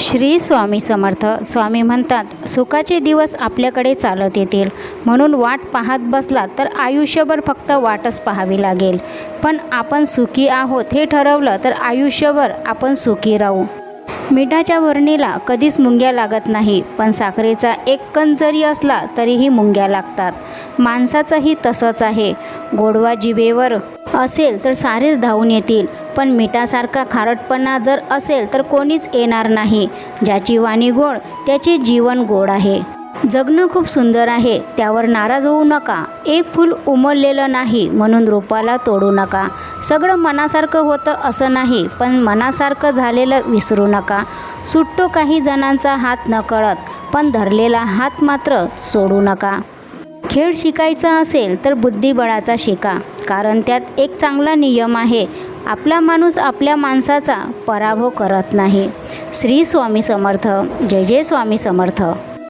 श्री स्वामी समर्थ. स्वामी म्हणतात सुखाचे दिवस आपल्याकडे चालत येतील. म्हणून वाट पाहत बसला तर आयुष्यभर फक्त वाटच पाहावी लागेल. पण आपण सुखी आहोत हे ठरवलं तर आयुष्यभर आपण सुखी राहू. मिठाच्या भरणीला कधीच मुंग्या लागत नाही पण साखरेचा एक कण जरी असला तरीही मुंग्या लागतात. माणसाचंही तसंच आहे. गोडवा जिभेवर असेल तर सारेच धावून येतील. पण मिठासारखा खारटपणा जर असेल तर कोणीच येणार नाही. ज्याची वाणी गोड त्याचे जीवन गोड आहे. जगणं खूप सुंदर आहे त्यावर नाराज होऊ नका. एक फूल उमललेलं नाही म्हणून रोपाला तोडू नका. सगळं मनासारखं होतं असं नाही पण मनासारखं झालेलं विसरू नका. सुटतो काही जणांचा हात नकळत पण धरलेला हात मात्र सोडू नका. खेळ शिकायचा असेल तर बुद्धिबळाचा शिका कारण त्यात एक चांगला नियम आहे. आपला माणूस आपल्या माणसाचा पराभव करत नाही. श्री स्वामी समर्थ. जय जय स्वामी समर्थ.